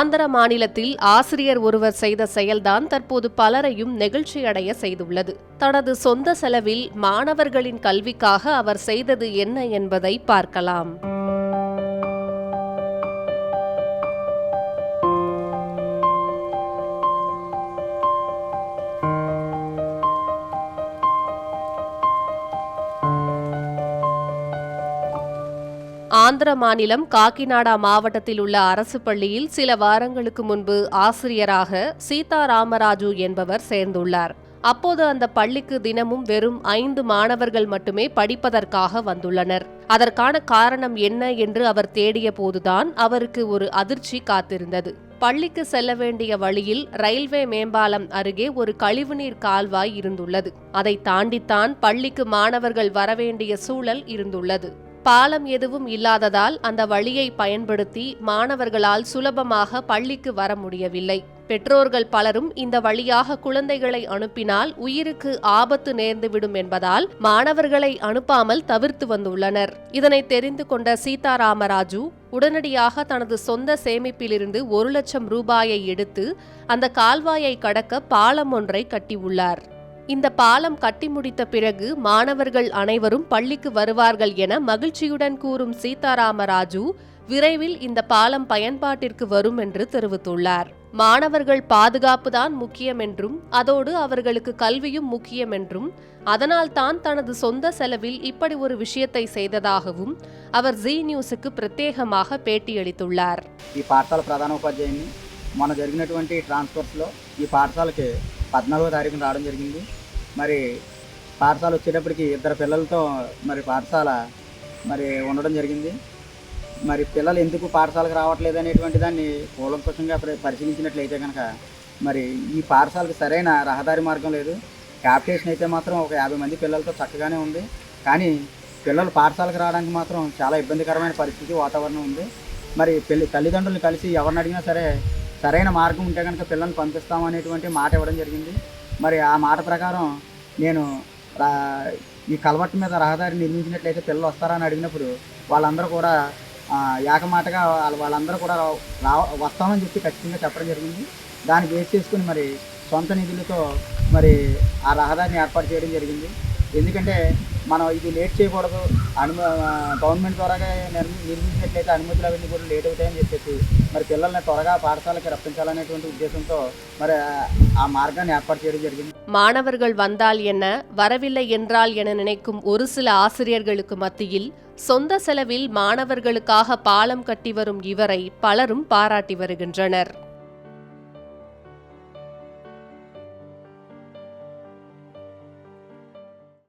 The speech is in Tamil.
ஆந்திர மாநிலத்தில் ஆசிரியர் ஒருவர் செய்த செயல்தான் தற்போது பலரையும் நெகிழ்ச்சியடைய செய்துள்ளது. தனது சொந்த செலவில் மாணவர்களின் கல்விக்காக அவர் செய்தது என்ன என்பதை பார்க்கலாம். ஆந்திர மாநிலம் காக்கிநாடா மாவட்டத்தில் உள்ள அரசு பள்ளியில் சில வாரங்களுக்கு முன்பு ஆசிரியராக சீதாராமராஜு என்பவர் சேர்ந்துள்ளார். அப்போது அந்த பள்ளிக்கு தினமும் வெறும் ஐந்து மாணவர்கள் மட்டுமே படிப்பதற்காக வந்துள்ளனர். அதற்கான காரணம் என்ன என்று அவர் தேடிய போதுதான் அவருக்கு ஒரு அதிர்ச்சி காத்திருந்தது. பள்ளிக்கு செல்ல வேண்டிய வழியில் ரயில்வே மேம்பாலம் அருகே ஒரு கழிவுநீர் கால்வாய் இருந்துள்ளது. அதை தாண்டித்தான் பள்ளிக்கு மாணவர்கள் வரவேண்டிய சூழல் இருந்துள்ளது. பாலம் எதுவும் இல்லாததால் அந்த வழியை பயன்படுத்தி மாணவர்களால் சுலபமாக பள்ளிக்கு வர முடியவில்லை. பெற்றோர்கள் பலரும் இந்த வழியாக குழந்தைகளை அனுப்பினால் உயிருக்கு ஆபத்து நேர்ந்துவிடும் என்பதால் மாணவர்களை அனுப்பாமல் தவிர்த்து வந்துள்ளனர். இதனை தெரிந்து கொண்ட சீதாராமராஜு உடனடியாக தனது சொந்த சேமிப்பிலிருந்து ஒரு லட்சம் ரூபாயை எடுத்து அந்த கால்வாயை கடக்க பாலம் ஒன்றை கட்டியுள்ளார். இந்த பாலம் கட்டி முடித்த பிறகு மாணவர்கள் அனைவரும் பள்ளிக்கு வருவார்கள் என மகிழ்ச்சியுடன் கூறும் சீதாராமராஜு விரைவில் இந்த பாலம் பயன்பாட்டிற்கு வரும் என்று தெரிவித்துள்ளார் மாணவர்கள் பாதுகாப்பு தான் முக்கியம் என்றும் அதோடு அவர்களுக்கு கல்வியும் முக்கியம் என்றும் அதனால்தான் தனது சொந்த செலவில் இப்படி ஒரு விஷயத்தை செய்ததாகவும் அவர் ஜி நியூஸுக்கு பிரத்யேகமாக பேட்டியளித்துள்ளார் ఈ పాఠశాల ప్రధాన ఉపాధ్యాయుని మొన్న జరిగినటువంటి ట్రాన్స్ఫర్స్లో ఈ పాఠశాలకి పద్నాలుగో తారీఖున రావడం జరిగింది మరి పాఠశాల వచ్చేటప్పటికి ఇద్దరు పిల్లలతో మరి పాఠశాల మరి ఉండడం జరిగింది. మరి పిల్లలు ఎందుకు పాఠశాలకు రావట్లేదు అనేటువంటి దాన్ని కూలంకుషంగా పరిశీలించినట్లయితే కనుక మరి ఈ పాఠశాలకు సరైన రహదారి మార్గం లేదు. క్యాప్టేషన్ అయితే మాత్రం ఒక యాభై మంది పిల్లలతో చక్కగానే ఉంది. కానీ పిల్లలు పాఠశాలకు రావడానికి మాత్రం చాలా ఇబ్బందికరమైన పరిస్థితి వాతావరణం ఉంది. మరి పెళ్ళి తల్లిదండ్రులు కలిసి ఎవరిని అడిగినా సరే సరైన మార్గం ఉంటే కనుక పిల్లల్ని పంపిస్తామనేటువంటి మాట ఇవ్వడం జరిగింది. మరి ఆ మాట ప్రకారం నేను రా- ఈ కలవట్టు మీద రహదారి నిర్మించినట్లయితే పిల్లలు వస్తారని అడిగినప్పుడు వాళ్ళందరూ కూడా ఏకమాటగా వాళ్ళందరూ కూడా రా వస్తామని చెప్పి ఖచ్చితంగా చెప్పడం జరిగింది. దాన్ని బేస్ చేసుకుని మరి సొంత నిధులతో మరి ఆ రహదారిని ఏర్పాటు చేయడం జరిగింది. ఎందుకంటే మనం ఇది లేట్ చేయకూడదు అను గవర్నమెంట్ ద్వారా నిర్మి- నిర్మించినట్లయితే అనుమతులు అవన్నీ కూడా లేట్ అవుతాయని చెప్పేసి మరి పిల్లల్ని త్వరగా పాఠశాలకి రప్పించాలనేటువంటి ఉద్దేశంతో మరి ఆ- ఆ మార్గాన్ని ఏర్పాటు చేయడం జరిగింది மாணவர்கள் வந்தால் என்ன வரவில்லை என்றால் என நினைக்கும் ஒரு சில ஆசிரியர்களுக்கு மத்தியில் சொந்த செலவில் மாணவர்களுக்காக பாலம் கட்டி வரும் இவரை பலரும் பாராட்டி வருகின்றனர்